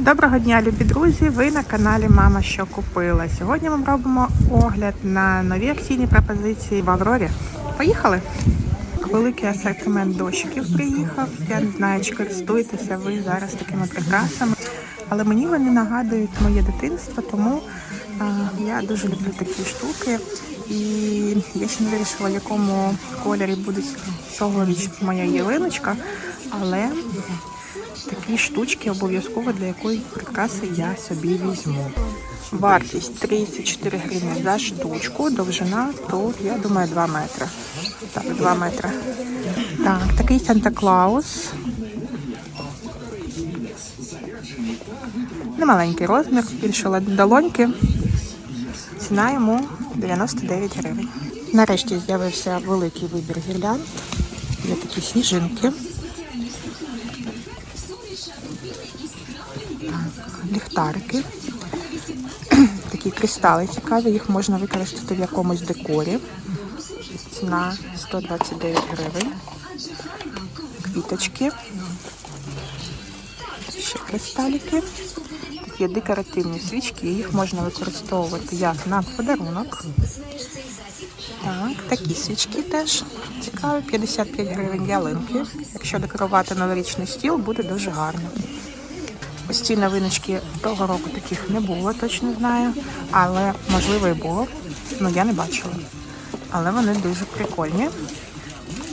Доброго дня, любі друзі! Ви на каналі Мама що купила. Сьогодні ми робимо огляд на нові акційні пропозиції в Аврорі. Поїхали! Великий асортимент дощиків приїхав. Я не знаю, чи користуєтеся ви зараз такими прикрасами, але мені вони нагадують моє дитинство, тому а, я дуже люблю такі штуки. І я ще не вирішила, в якому кольорі буде цьогоріч моя ялиночка, але Такі штучки обов'язково для якоїсь прикраси я собі візьму. Вартість 34 гривні за штучку, довжина тут, я думаю, 2 метри. Так, 2 метри. Так, такий Санта-Клаус. Немаленький розмір, більше долоньки. Ціна йому 99 гривень. Нарешті з'явився великий вибір гірлянд. Є такі сніжинки. Ліхтарики. Такі кристали цікаві, їх можна використати в якомусь декорі. Ціна 129 гривень. Квіточки. Ще кристалики. Тут є декоративні свічки, їх можна використовувати як на подарунок. Так, такі свічки теж цікаві, 55 гривень ялинки. Якщо декорувати новорічний стіл, буде дуже гарно. Ось ці новиночки того року таких не було, точно знаю. Але можливо і було. Ну я не бачила. Але вони дуже прикольні.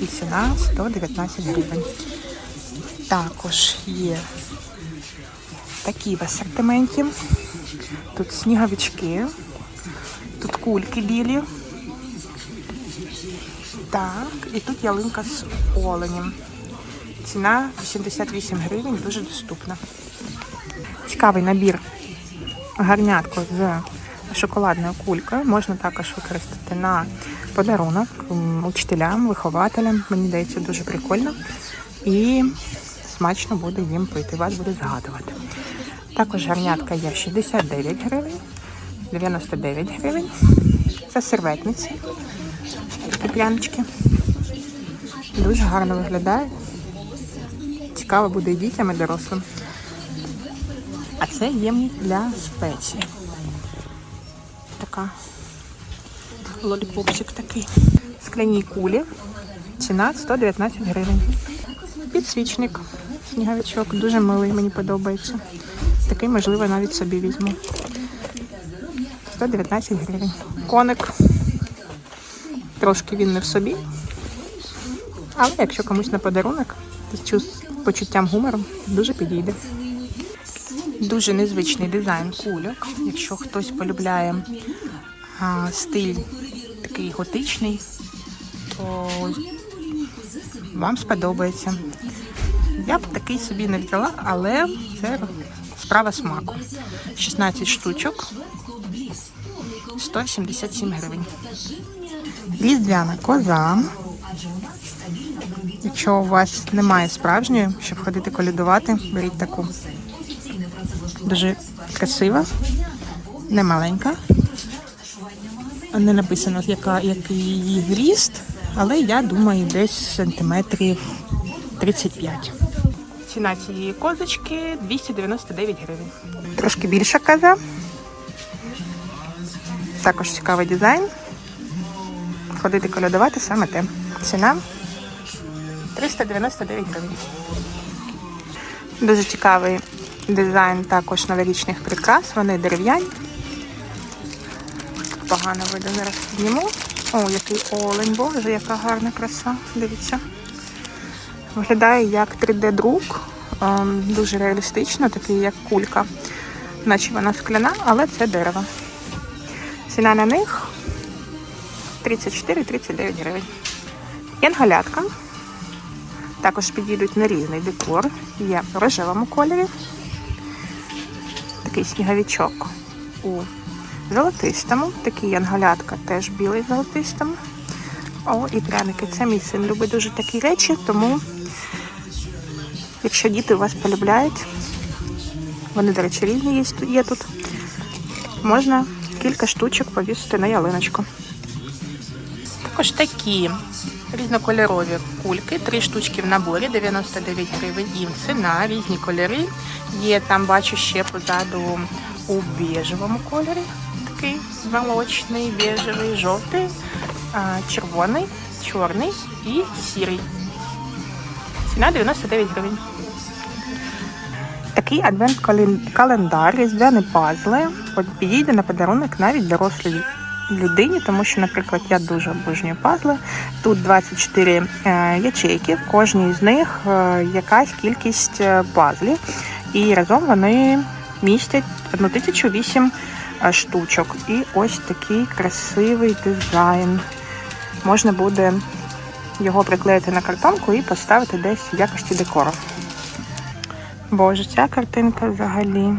І ціна 119 гривень. Також є такі в асортименті. Тут сніговички, тут кульки білі. Так, і тут ялинка з оленем. Ціна 88 гривень, дуже доступна. Цікавий набір гарнятку з шоколадною кулькою. Можна також використати на подарунок учителям, вихователям. Мені здається, дуже прикольно. І смачно буде їм пити, вас буде згадувати. Також гарнятка є 69 гривень, 99 гривень. Це серветниці. Такі. Дуже гарно виглядає. Цікаво буде і дітям, і дорослим. А це ємність для спеції. Така лоліпопчик такий. Скляні кулі. Ціна 119 гривень. Підсвічник, сніговичок, дуже милий, мені подобається. Такий, можливо, навіть собі візьму. 119 гривень. Коник. Трошки він не в собі. Але якщо комусь на подарунок, з почуттям гумору, дуже підійде. Дуже незвичний дизайн кульок. Якщо хтось полюбляє а, стиль такий готичний, то вам сподобається. Я б такий собі не взяла, але це справа смаку. 16 штучок, 177 гривень. Різдвяна коза. Якщо у вас немає справжньої, щоб ходити колядувати, беріть таку. Дуже красива, не маленька. Не написано, яка, який її зріст, але я думаю, десь сантиметрів 35. Ціна цієї козочки 299 гривень. Трошки більша коза. Також цікавий дизайн. Ходити колядувати саме те. Ціна 399 гривень. Дуже цікавий дизайн також новорічних прикрас. Вони дерев'яні. Погано видно, зараз підніму. О, який олень, боже, яка гарна краса. Дивіться. Виглядає як 3D-друк. Ем, Дуже реалістично, такий як кулька. Наче вона скляна, але це дерево. Ціна на них 34-39 гривень. Янголятка. Також підійдуть на різний декор. Є в рожевому кольорі. Такий сніговічок у золотистому. Такий янголятка теж білий золотистому. О, і пряники. Це мій син любить дуже такі речі, тому якщо діти вас полюбляють, вони, до речі, різні є тут, можна кілька штучок повісити на ялиночку. Також такі Різнокольорові кульки, три штучки в наборі, 99 гривень. Їм ціна, різні кольори. Є там, бачу, ще позаду у біжевому кольорі. Такий молочний, біжевий, жовтий, червоний, чорний і сірий. Ціна 99 гривень. Такий адвент-календар, різдвяні пазли. От підійде на подарунок навіть дорослій людині, тому що, наприклад, я дуже обожнюю пазли. Тут 24 е, ячейки, в кожній з них е, якась кількість е, пазлів. І разом вони містять 1008 е, штучок. І ось такий красивий дизайн. Можна буде його приклеїти на картонку і поставити десь в якості декору. Боже, ця картинка взагалі.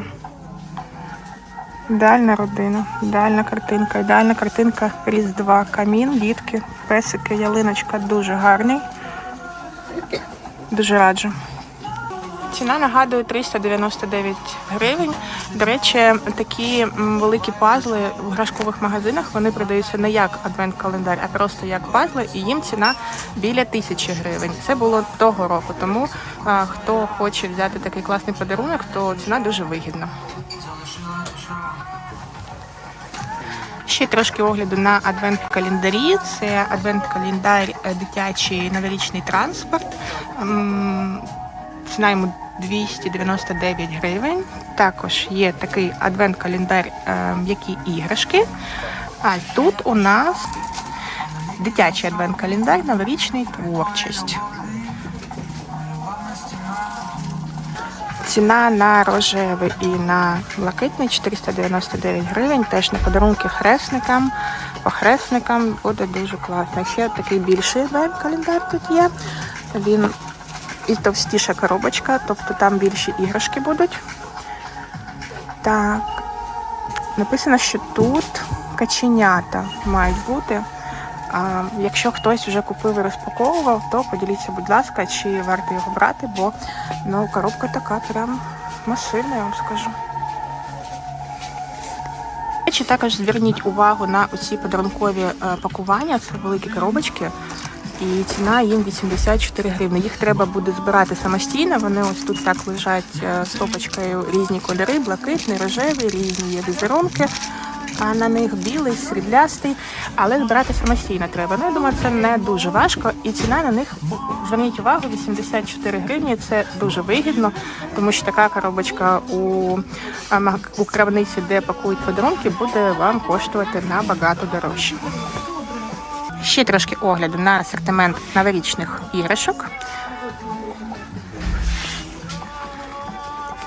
Ідеальна родина, ідеальна картинка, ідеальна картинка Різдва, камін, дітки, песики, ялиночка дуже гарний. Дуже раджу. Ціна нагадує 399 гривень. До речі, такі великі пазли в грашкових магазинах вони продаються не як адвент-календар, а просто як пазли, і їм ціна біля тисячі гривень. Це було того року. Тому хто хоче взяти такий класний подарунок, то ціна дуже вигідна. Ще трошки огляду на адвент-календарі. Це адвент-календар е, дитячий новорічний транспорт. Ціна йому 299 гривень. Також є такий адвент-календар, е, м'які іграшки. А тут у нас дитячий адвент-календар, новорічний творчість. Ціна на рожевий і на блакитний 499 гривень. Теж на подарунки хресникам. По хресникам буде дуже класно. Ще такий більший календар тут є. Він і товстіша коробочка, тобто там більші іграшки будуть. Так, написано, що тут каченята мають бути. Якщо хтось вже купив і розпаковував, то поділіться, будь ласка, чи варто його брати, бо ну, коробка така прям масивна, я вам скажу. Речі, також зверніть увагу на оці подарункові е, пакування, це великі коробочки. І ціна їм 84 гривни. Їх треба буде збирати самостійно. Вони ось тут так лежать е, стопочкою різні кольори, блакитний, рожевий, різні є візерунки. А на них білий, сріблястий, але збирати самостійно треба. Ну, я думаю, це не дуже важко. І ціна на них, зверніть увагу, 84 гривні. Це дуже вигідно, тому що така коробочка у, у крамниці, де пакують подарунки, буде вам коштувати набагато дорожче. Ще трошки огляду на асортимент новорічних іграшок.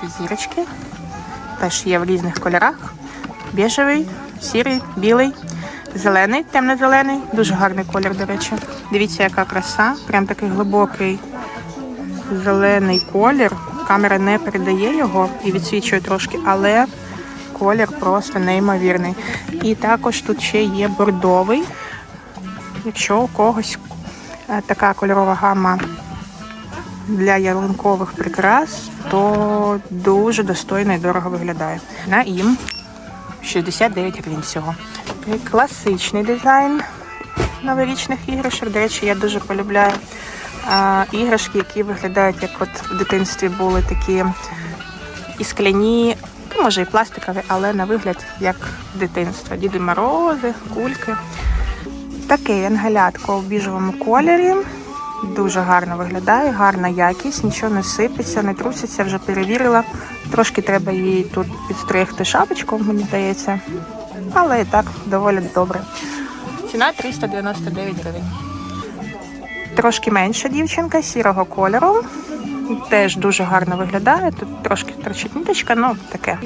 Такі зірочки. Теж є в різних кольорах. Біжевий, сірий, білий, зелений, темно-зелений. Дуже гарний колір, до речі. Дивіться, яка краса. Прям такий глибокий зелений колір. Камера не передає його і відсвічує трошки, але колір просто неймовірний. І також тут ще є бордовий. Якщо у когось е, така кольорова гама для ялинкових прикрас, то дуже достойно і дорого виглядає. На їм 69 гривень всього. Класичний дизайн новорічних іграшок. До речі, я дуже полюбляю а, іграшки, які виглядають, як от в дитинстві були такі і скляні, ну, може і пластикові, але на вигляд як дитинство. Діди Морози, кульки. Такий ангелятко у біжевому кольорі. Дуже гарно виглядає, гарна якість, нічого не сипеться, не труситься, вже перевірила. Трошки треба їй тут підстригти шапочку, мені здається. Але і так доволі добре. Ціна 399 гривень. Трошки менша дівчинка сірого кольору. Теж дуже гарно виглядає. Тут трошки торчить ниточка, ну таке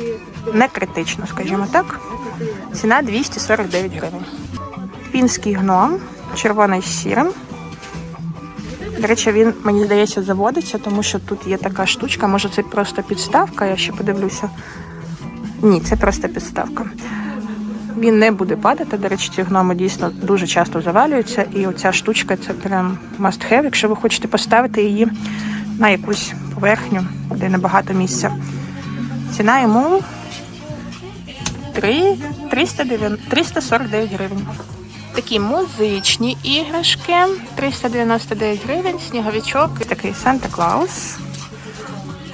не критично, скажімо так. Ціна 249 гривень. Фінський гном, червоний з сірим. До речі, він, мені здається, заводиться, тому що тут є така штучка. Може, це просто підставка, я ще подивлюся. Ні, це просто підставка. Він не буде падати. До речі, ці гноми дійсно дуже часто завалюються. І оця штучка це прям must have, якщо ви хочете поставити її на якусь поверхню, де небагато місця. Ціна йому 3, 349 гривень. Такі музичні іграшки. 399 гривень, сніговичок такий Санта Клаус.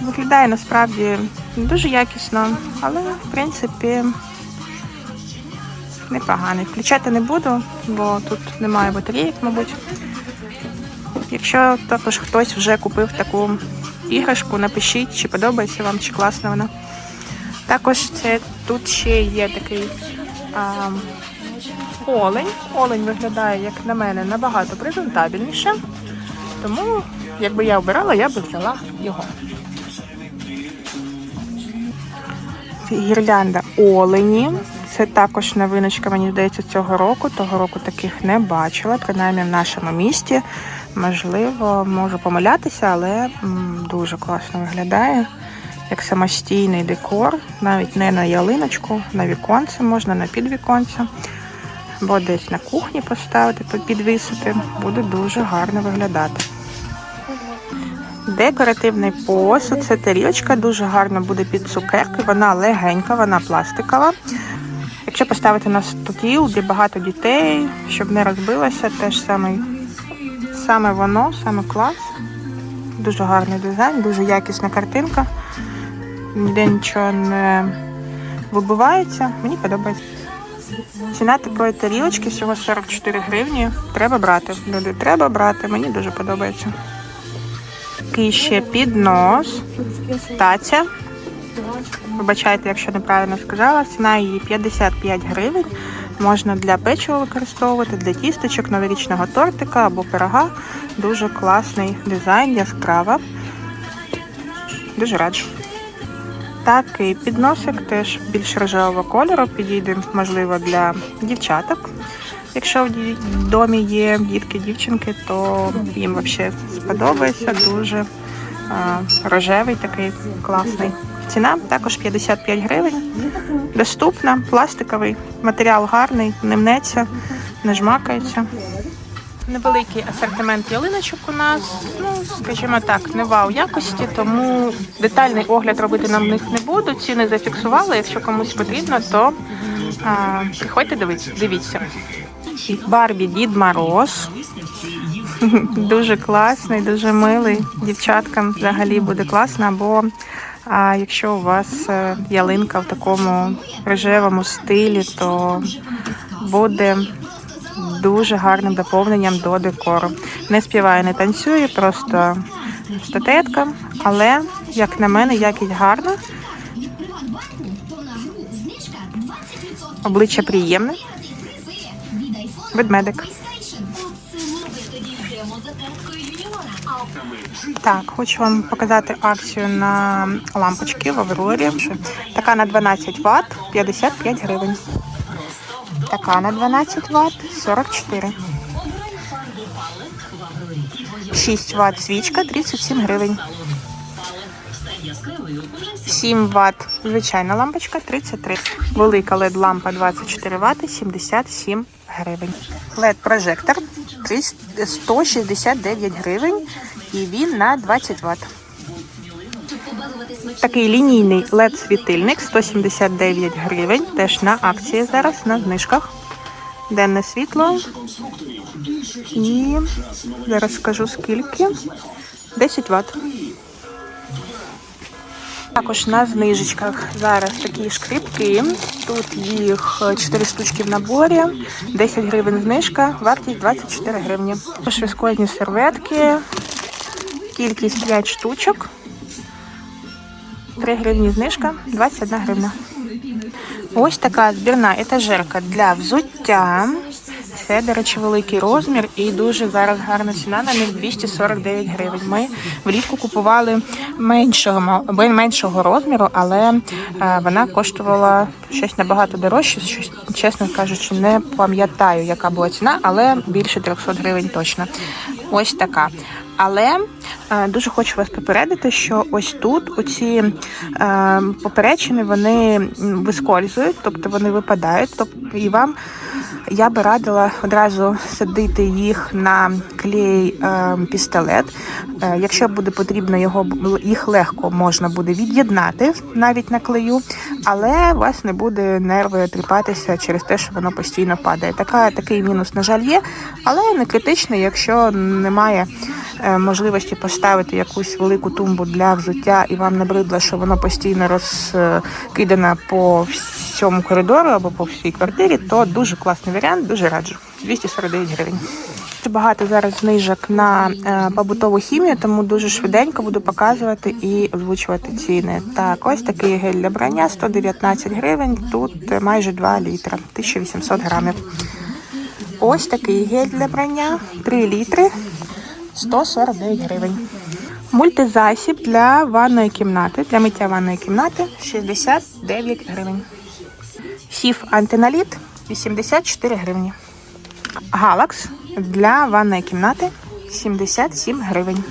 Виглядає насправді дуже якісно, але в принципі непоганий. Включати не буду, бо тут немає батареїк, мабуть. Якщо також хтось вже купив таку іграшку, напишіть, чи подобається вам, чи класна вона. Також це тут ще є такий олень. Олень виглядає, як на мене, набагато презентабельніше. Тому, якби я обирала, я би взяла його. Гірлянда олені. Це також новиночка, мені здається, цього року. Того року таких не бачила, принаймні в нашому місті. Можливо, можу помилятися, але дуже класно виглядає. Як самостійний декор, навіть не на ялиночку, на віконце можна, на підвіконце. Або десь на кухні поставити, підвісити. Буде дуже гарно виглядати. Декоративний посуд, це тарілочка, дуже гарно буде під цукерки. Вона легенька, вона пластикова. Якщо поставити на стіл, де багато дітей, щоб не розбилося, теж саме, саме воно, саме клас. Дуже гарний дизайн, дуже якісна картинка. Ніде нічого не вибивається. Мені подобається. Ціна такої тарілочки всього 44 гривні. Треба брати. Люди, треба брати. Мені дуже подобається. Такий ще піднос, таця. Вибачайте, якщо неправильно сказала. Ціна її 55 гривень. Можна для печива використовувати, для тістечок, новорічного тортика або пирога. Дуже класний дизайн, яскрава. Дуже раджу. Такий підносик теж більш рожевого кольору. Підійде, можливо, для дівчаток. Якщо в домі є дітки, дівчинки, то їм взагалі сподобається. Дуже рожевий, такий класний. Ціна також 55 гривень. Доступна, пластиковий, матеріал гарний, не мнеться, не жмакається. Невеликий асортимент ялиночок у нас, ну скажімо так, не вау якості, тому детальний огляд робити нам них не буду. Ціни зафіксували. Якщо комусь потрібно, то а, приходьте дивіться. дивіться. Барбі Дід Мороз. Дуже класний, дуже милий. Дівчаткам взагалі буде класно, або а, якщо у вас е, ялинка в такому рожевому стилі, то буде дуже гарним доповненням до декору. Не співає, не танцює, просто статуетка, але, як на мене, якість гарна. Обличчя приємне. Ведмедик. Так, хочу вам показати акцію на лампочки в Аврорі. Така на 12 Вт 55 гривень. Така на 12 Вт 44. 6 Вт свічка 37 гривень. 7 Вт звичайна лампочка 33. Велика LED лампа 24 Вт 77 гривень. LED прожектор 169 гривень і він на 20 Вт. Такий лінійний LED світильник 179 гривень. Теж на акції зараз на знижках. Денне світло. І зараз скажу скільки. 10 Вт. Також на знижечках зараз такі шкрипки. Тут їх 4 штучки в наборі, 10 гривень знижка, вартість 24 гривні. Також віскозні серветки, кількість 5 штучок. 3 гривні знижка, 21 гривня. Ось така збірна етажерка для взуття. Це, до речі, великий розмір і дуже зараз гарна ціна на них 249 гривень. Ми влітку купували меншого меншого розміру, але е, вона коштувала щось набагато дорожче. Щось, чесно кажучи, не пам'ятаю, яка була ціна, але більше 300 гривень точно. Ось така. Але е, дуже хочу вас попередити, що ось тут оці е, поперечини вони вискользують, тобто вони випадають, тобто і вам Я би радила одразу садити їх на клей е, пістолет. Якщо буде потрібно, його їх легко можна буде від'єднати навіть на клею, але у вас не буде нерви тріпатися через те, що воно постійно падає. Така такий мінус, на жаль, є, але не критично, якщо немає можливості поставити якусь велику тумбу для взуття, і вам набридло, що воно постійно розкидане по всьому коридору або по всій квартирі, то дуже класний варіант, дуже раджу. 249 гривень. Багато зараз знижок на е, побутову хімію, тому дуже швиденько буду показувати і озвучувати ціни. Так, ось такий гель для брання 119 гривень. Тут е, майже 2 літра, 1800 грамів. Ось такий гель для брання 3 літри 149 гривень. Мультизасіб для ванної кімнати, для миття ванної кімнати 69 гривень. Сіф антиналіт 84 гривні. Галакс для ванної кімнати 77 гривень.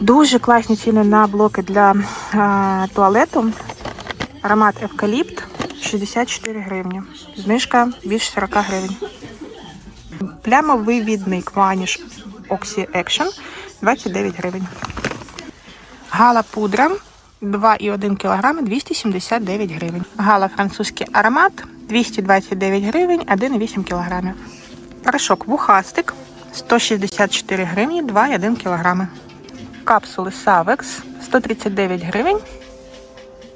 Дуже класні ціни на блоки для а, туалету. Аромат евкаліпт 64 гривні. Знижка більше 40 гривень. Плямовий відник Vanish Oxy Action 29 гривень. Гала пудра 2,1 кг 279 гривень. Гала французький аромат 229 гривень 1,8 кг. Порошок вухастик 164 гривні 2,1 кг. Капсули Savex 139 гривень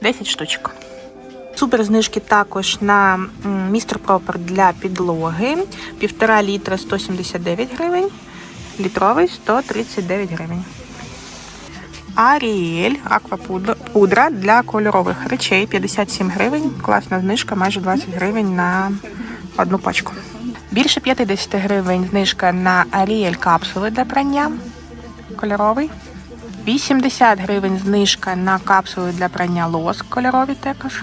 10 штучок. Супер знижки також на містер Пропер для підлоги. Півтора літра 179 гривень, літровий 139 гривень. Аріель аквапудра для кольорових речей 57 гривень. Класна знижка, майже 20 гривень на одну пачку. Більше 50 гривень знижка на Аріель капсули для прання. Кольоровий. 80 гривень знижка на капсули для прання лоск кольорові також.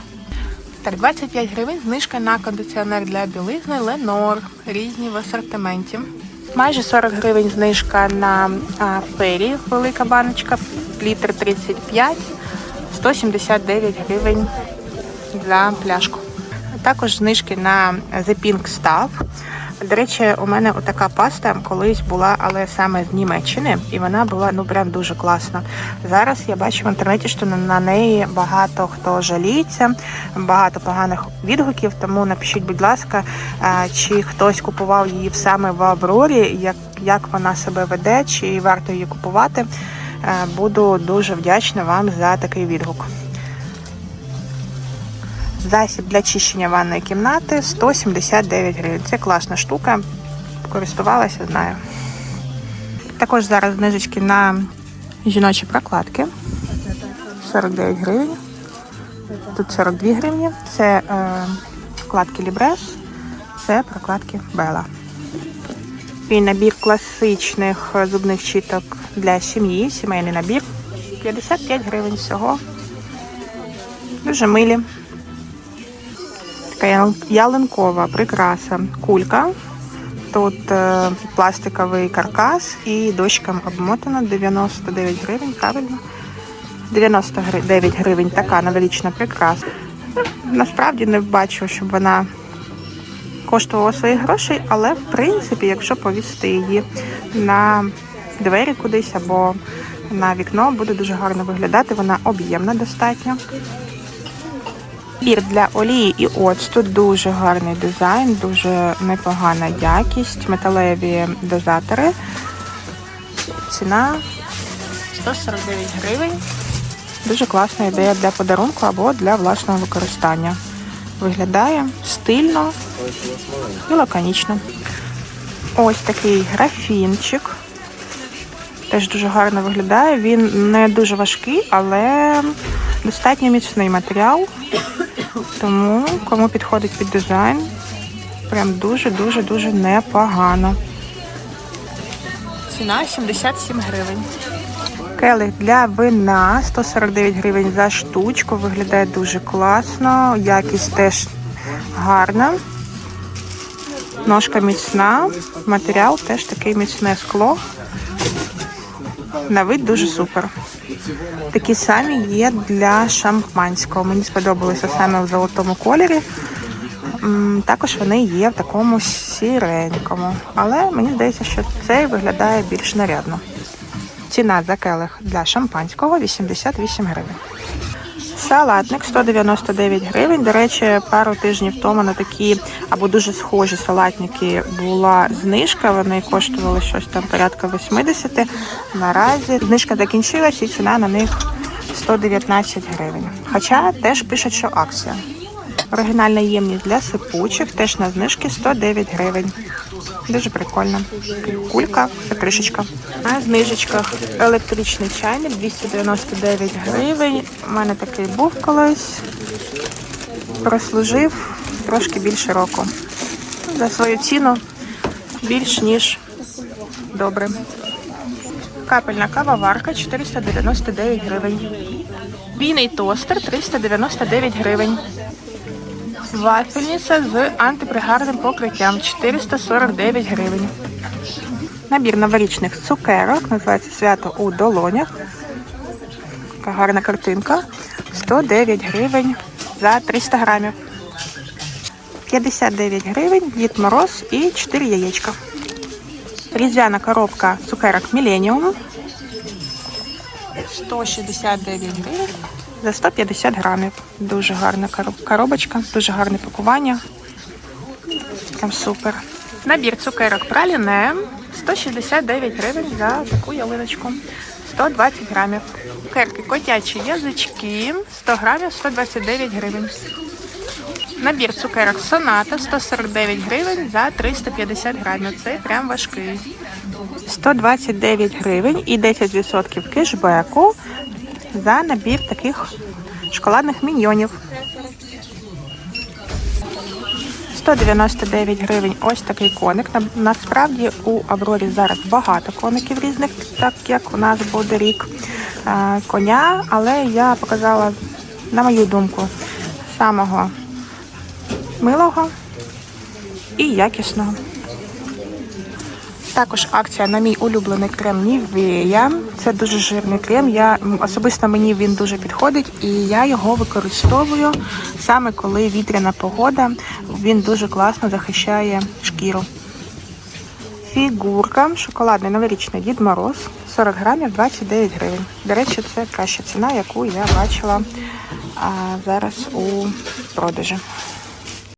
Так, 25 гривень знижка на кондиціонер для білизни Ленор. Різні в асортименті. Майже 40 гривень знижка на фері, велика баночка, літр 35, 179 гривень за пляшку. Також знижки на The Pink Stuff. До речі, у мене отака паста колись була, але саме з Німеччини, і вона була ну прям дуже класна. Зараз я бачу в інтернеті, що на- неї багато хто жаліється, багато поганих відгуків. Тому напишіть, будь ласка, е, чи хтось купував її саме в Аврорі, як, як вона себе веде, чи варто її купувати. Е, Буду дуже вдячна вам за такий відгук. Засіб для чищення ванної кімнати 179 гривень. Це класна штука. Користувалася, знаю. Також зараз знижечки на жіночі прокладки. 49 гривень. Тут 42 гривні. Це е, вкладки Лібрес, це прокладки Бела. І набір класичних зубних щіток для сім'ї, сімейний набір. 55 гривень всього. Дуже милі. Така ялинкова прикраса. Кулька. Тут е, пластиковий каркас і дощкам обмотано 99 гривень, правильно? 99 гривень така новорічна прикраса. Насправді не бачу, щоб вона коштувала своїх грошей, але в принципі, якщо повісити її на двері кудись або на вікно, буде дуже гарно виглядати. Вона об'ємна достатньо. Пір для олії і оцту дуже гарний дизайн, дуже непогана якість, металеві дозатори. Ціна 149 гривень. Дуже класна ідея для подарунку або для власного використання. Виглядає стильно і лаконічно. Ось такий графінчик. Теж дуже гарно виглядає. Він не дуже важкий, але достатньо міцний матеріал. Тому кому підходить під дизайн, прям дуже-дуже дуже непогано. Ціна 77 гривень. Келих для вина 149 гривень за штучку. Виглядає дуже класно. Якість теж гарна. Ножка міцна. Матеріал теж такий міцне скло. На вид дуже супер. Такі самі є для шампанського. Мені сподобалося саме в золотому кольорі. Також вони є в такому сіренькому. Але мені здається, що цей виглядає більш нарядно. Ціна за келих для шампанського 88 гривень. Салатник 199 гривень. До речі, пару тижнів тому на такі або дуже схожі салатники була знижка. Вони коштували щось там порядка 80. Наразі знижка закінчилась і ціна на них 119 гривень. Хоча теж пишуть, що акція. Оригінальна ємність для сипучих теж на знижки 109 гривень. Дуже прикольно. Кулька, це кришечка. На знижечках електричний чайник 299 гривень. У мене такий був колись. Прослужив трошки більше року. За свою ціну більш ніж добре. Капельна кавоварка 499 гривень. Війний тостер 399 гривень. Вафельниця з антипригарним покриттям 449 гривень. Набір новорічних цукерок називається свято у долонях. Така гарна картинка. 109 гривень за 300 грамів. 59 гривень, Дід Мороз і 4 яєчка. Різдвяна коробка цукерок Міленіум. 169 гривень за 150 грамів. Дуже гарна коробочка, дуже гарне пакування. Там супер. Набір цукерок праліне 169 гривень за таку ялиночку. 120 грамів. Цукерки котячі язички 100 грамів 129 гривень. Набір цукерок соната 149 гривень за 350 грамів. Це прям важкий. 129 гривень і 10% кешбеку за набір таких шоколадних міньйонів. 199 гривень ось такий коник. Насправді у Аврорі зараз багато коників різних, так як у нас буде рік е, коня, але я показала, на мою думку, самого милого і якісного. Також акція на мій улюблений крем Нівея. Це дуже жирний крем. Я особисто мені він дуже підходить, і я його використовую саме коли вітряна погода. Він дуже класно захищає шкіру. Фігурка, шоколадний новорічний Дід Мороз, 40 грамів, 29 гривень. До речі, це краща ціна, яку я бачила а, зараз у продажі.